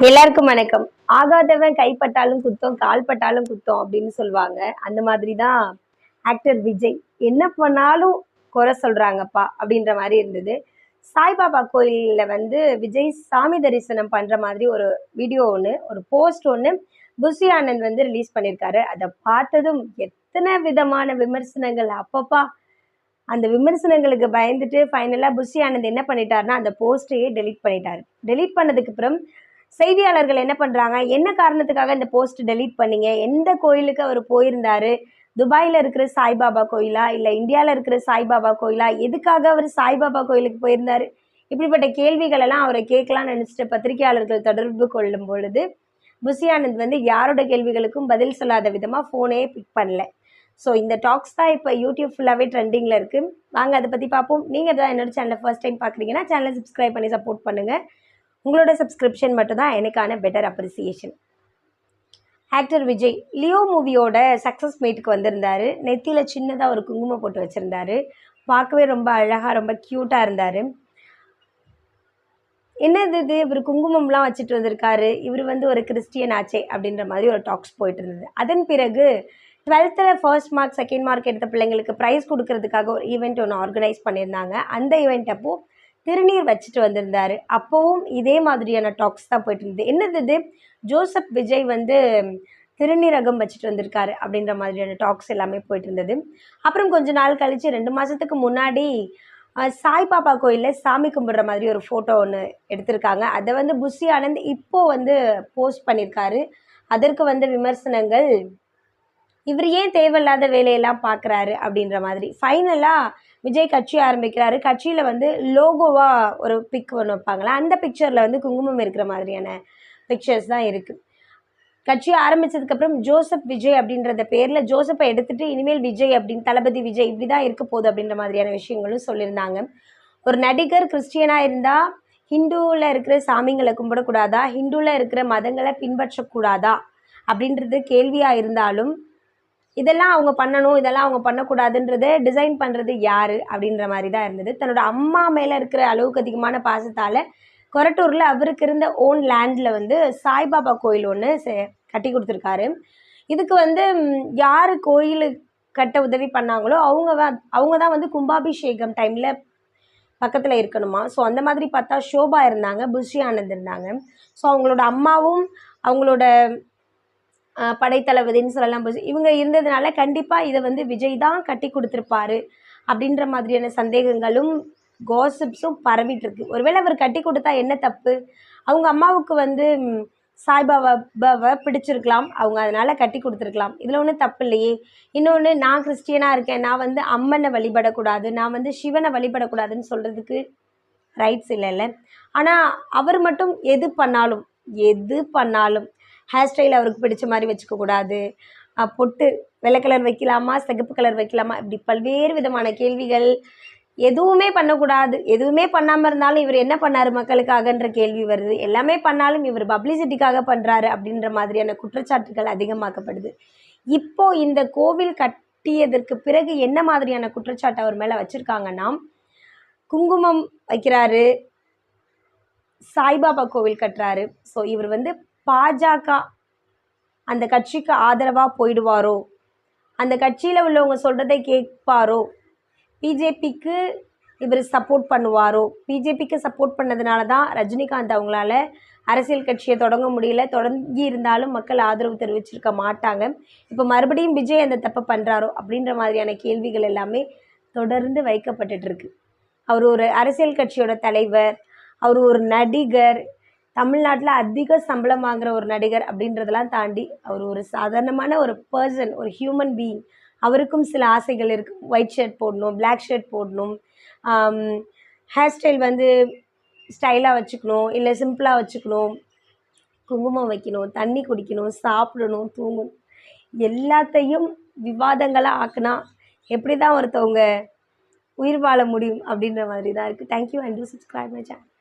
எல்லாருக்கும் வணக்கம். ஆகாதவன் கைப்பட்டாலும் குத்தம் கால்பட்டாலும் குத்தம் அப்படின்னு சொல்லுவாங்க. அந்த மாதிரி தான் ஆக்டர் விஜய். என்ன பண்ணாலும் குறை சொல்றாங்கப்பா அப்படின்ற மாதிரி இருந்தது. சாய்பாபா கோயிலில் வந்து விஜய் சாமி தரிசனம் பண்ற மாதிரி ஒரு வீடியோ ஒன்று ஒரு போஸ்ட் ஒன்று புஷி ஆனந்த் வந்து ரிலீஸ் பண்ணியிருக்காரு அதை பார்த்ததும் எத்தனை விதமான விமர்சனங்கள். அப்பப்பா அந்த விமர்சனங்களுக்கு பயந்துட்டு ஃபைனலாக புஷி ஆனந்த் என்ன பண்ணிட்டாருன்னா அந்த போஸ்ட்டையே டெலீட் பண்ணிட்டாரு. டெலீட் பண்ணதுக்கு அப்புறம் செய்தியாளர்கள் என்ன பண்ணுறாங்க என்ன காரணத்துக்காக இந்த போஸ்ட் டெலீட் பண்ணீங்க? எந்த கோயிலுக்கு அவர் போயிருந்தாரு? துபாயில் இருக்கிற சாய்பாபா கோயிலா? இல்லை இந்தியாவில் இருக்கிற சாய்பாபா கோயிலா? எதுக்காக அவர் சாய்பாபா கோயிலுக்கு போயிருந்தார்? இப்படிப்பட்ட கேள்விகளெல்லாம் அவரை கேட்கலாம்னு நினச்சிட்டு பத்திரிகையாளர்கள் தொடர்பு கொள்ளும் பொழுது புசியானந்த் வந்து யாரோட கேள்விகளுக்கும் பதில் சொல்லாத விதமாக ஃபோனே பிக் பண்ணல. ஸோ இந்த டாக்ஸ் தான் இப்போ யூடியூப் ஃபுல்லாகவே ட்ரெண்டிங்கில் இருக்குது வாங்க அதை பற்றி பார்ப்போம். நீங்கள் தான் என்னோட சேனலை ஃபர்ஸ்ட் டைம் பார்க்குறீங்கன்னா சேனலை சப்ஸ்கிரைப் பண்ணி சப்போர்ட் பண்ணுங்கள் உங்களோட சப்ஸ்கிரிப்ஷன் மட்டும்தான் எனக்கான better appreciation actor Vijay Leo மூவியோட சக்ஸஸ் மீட்டுக்கு வந்திருந்தார். நெத்தியில் சின்னதாக ஒரு குங்குமம் போட்டு வச்சுருந்தாரு. பார்க்கவே ரொம்ப அழகாக ரொம்ப க்யூட்டாக இருந்தார். என்னது இது? இவர் குங்குமம்லாம் வச்சுட்டு வந்திருக்காரு. இவர் வந்து ஒரு கிறிஸ்டியன் ஆச்சே அப்படின்ற மாதிரி ஒரு டாக்ஸ் போயிட்டு இருந்தது. அதன் பிறகு டுவெல்த்தில் ஃபர்ஸ்ட் மார்க் செகண்ட் மார்க் எடுத்த பிள்ளைங்களுக்கு ப்ரைஸ் கொடுக்கறதுக்காக ஒரு ஈவெண்ட் ஒன்று ஆர்கனைஸ் பண்ணியிருந்தாங்க. அந்த ஈவெண்ட் அப்போது திருநீர் வச்சுட்டு வந்திருந்தாரு. அப்போவும் இதே மாதிரியான டாக்ஸ் தான் போயிட்டு இருந்தது. என்னது இது? ஜோசப் விஜய் வந்து திருநீரகம் வச்சுட்டு வந்திருக்காரு அப்படின்ற மாதிரியான டாக்ஸ் எல்லாமே போயிட்டு இருந்தது. அப்புறம் கொஞ்ச நாள் கழித்து ரெண்டு மாதத்துக்கு முன்னாடி சாய் சாய்பாபா கோயிலில் சாமி கும்பிட்ற மாதிரி ஒரு ஃபோட்டோ ஒன்று எடுத்திருக்காங்க. அதை வந்து புஷி ஆனந்த் இப்போது வந்து போஸ்ட் பண்ணியிருக்காரு அதற்கு வந்த விமர்சனங்கள் இவர் ஏன் தேவையில்லாத வேலையெல்லாம் பார்க்குறாரு அப்படின்ற மாதிரி. ஃபைனலாக விஜய் கட்சி ஆரம்பிக்கிறாரு. கட்சியில் வந்து லோகோவாக ஒரு பிக் ஒன்று வைப்பாங்களா அந்த பிக்சரில் வந்து குங்குமம் இருக்கிற மாதிரியான பிக்சர்ஸ் தான் இருக்குது கட்சி ஆரம்பிச்சதுக்கப்புறம் ஜோசப் விஜய் அப்படின்றத பேரில் ஜோசப்பை எடுத்துகிட்டு இனிமேல் விஜய் அப்படின்னு தளபதி விஜய் இப்படி தான் இருக்க போகுது அப்படின்ற மாதிரியான விஷயங்களும் சொல்லியிருந்தாங்க. ஒரு நடிகர் கிறிஸ்டியனாக இருந்தால் ஹிந்துவில் இருக்கிற சாமிங்களை கும்பிடக்கூடாதா? ஹிந்துவில் இருக்கிற மதங்களை பின்பற்றக்கூடாதா? அப்படின்றது கேள்வியாக இருந்தாலும் இதெல்லாம் அவங்க பண்ணணும் இதெல்லாம் அவங்க பண்ணக்கூடாதுன்றதை டிசைன் பண்ணுறது யார் அப்படின்ற மாதிரி தான் இருந்தது. தன்னோட அம்மா மேலே இருக்கிற அளவுக்கு அதிகமான பாசத்தால் கொரட்டூரில் அவருக்கு இருந்த ஓன் லேண்டில் வந்து சாய்பாபா கோயில் ஒன்று கட்டி கொடுத்துருக்காரு. இதுக்கு வந்து யார் கோயில் கட்ட உதவி பண்ணாங்களோ அவங்க அவங்க தான் வந்து கும்பாபிஷேகம் டைமில் பக்கத்தில் இருக்கணுமா. ஸோ அந்த மாதிரி பார்த்தா ஷோபா இருந்தாங்க புஷி ஆனந்த் இருந்தாங்க. ஸோ அவங்களோட அம்மாவும் அவங்களோட படைத்தளபதின்னு சொல்லலாம். போச்சு இவங்க இருந்ததுனால கண்டிப்பாக இதை வந்து விஜய் தான் கட்டி கொடுத்துருப்பாரு அப்படின்ற மாதிரியான சந்தேகங்களும் கோசிப்ஸும் பரவிட்டு இருக்கு. ஒருவேளை அவர் கட்டி கொடுத்தா என்ன தப்பு? அவங்க அம்மாவுக்கு வந்து சாய்பாபாவை பிடிச்சிருக்கலாம். அவங்க அதனால் கட்டி கொடுத்துருக்கலாம். இதில் ஒன்றும் தப்பு இல்லையே. இன்னொன்று நான் கிறிஸ்டியனாக இருக்கேன். நான் வந்து அம்மனை வழிபடக்கூடாது. நான் வந்து சிவனை வழிபடக்கூடாதுன்னு சொல்கிறதுக்கு ரைட்ஸ் இல்லைல்ல. ஆனால் அவர் மட்டும் எது பண்ணாலும் எது பண்ணாலும் ஹேர் ஸ்டைல் அவருக்கு பிடிச்ச மாதிரி வச்சுக்கக்கூடாது பொட்டு வெள்ளை கலர் வைக்கலாமா சிகப்பு கலர் வைக்கலாமா இப்படி பல்வேறு விதமான கேள்விகள். எதுவுமே பண்ணக்கூடாது. எதுவுமே பண்ணாமல் இருந்தாலும் இவர் என்ன பண்ணார்? மக்களுக்காகன்ற கேள்வி வருது. எல்லாமே பண்ணாலும் இவர் பப்ளிசிட்டிக்காக பண்ணுறாரு அப்படின்ற மாதிரியான குற்றச்சாட்டுகள் அதிகமாக்கப்படுது. இப்போ இந்த கோவில் கட்டியதற்கு பிறகு என்ன மாதிரியான குற்றச்சாட்டு அவர் மேலே வச்சுருக்காங்கன்னா குங்குமம் வைக்கிறாரு. சாய்பாபா கோவில் கட்டுறாரு. ஸோ இவர் வந்து பாஜக அந்த கட்சிக்கு ஆதரவாக போயிடுவாரோ? அந்த கட்சியில் உள்ளவங்க சொல்கிறதை கேட்பாரோ? பிஜேபிக்கு இவர் சப்போர்ட் பண்ணுவாரோ? பிஜேபிக்கு சப்போர்ட் பண்ணதுனால தான் ரஜினிகாந்த் அவங்களால அரசியல் கட்சியை தொடங்க முடியல. தொடங்கி இருந்தாலும் மக்கள் ஆதரவு தெரிவிச்சிருக்க மாட்டாங்க. இப்போ மறுபடியும் விஜய் அந்த தப்பை பண்ணுறாரோ அப்படின்ற மாதிரியான கேள்விகள் எல்லாமே தொடர்ந்து வைக்கப்பட்டுட்ருக்கு அவர் ஒரு அரசியல் கட்சியோட தலைவர். அவர் ஒரு நடிகர். தமிழ்நாட்டில் அதிக சம்பளம் வாங்குகிற ஒரு நடிகர் அப்படின்றதெல்லாம் தாண்டி அவர் ஒரு சாதாரணமான ஒரு பர்சன் ஒரு ஹியூமன் பீயிங் அவருக்கும் சில ஆசைகள் இருக்குது ஒயிட் ஷர்ட் போடணும் பிளாக் ஷர்ட் போடணும். ஹேர் ஸ்டைல் வந்து ஸ்டைலாக வச்சுக்கணும். இல்லை சிம்பிளாக வச்சுக்கணும். குங்குமம் வைக்கணும் தண்ணி குடிக்கணும் சாப்பிடணும் தூங்கணும். எல்லாத்தையும் விவாதங்களாக ஆக்குனா எப்படி தான் ஒருத்தவங்க உயிர் வாழ முடியும் அப்படின்ற மாதிரி தான் இருக்குது thank you and do subscribe my channel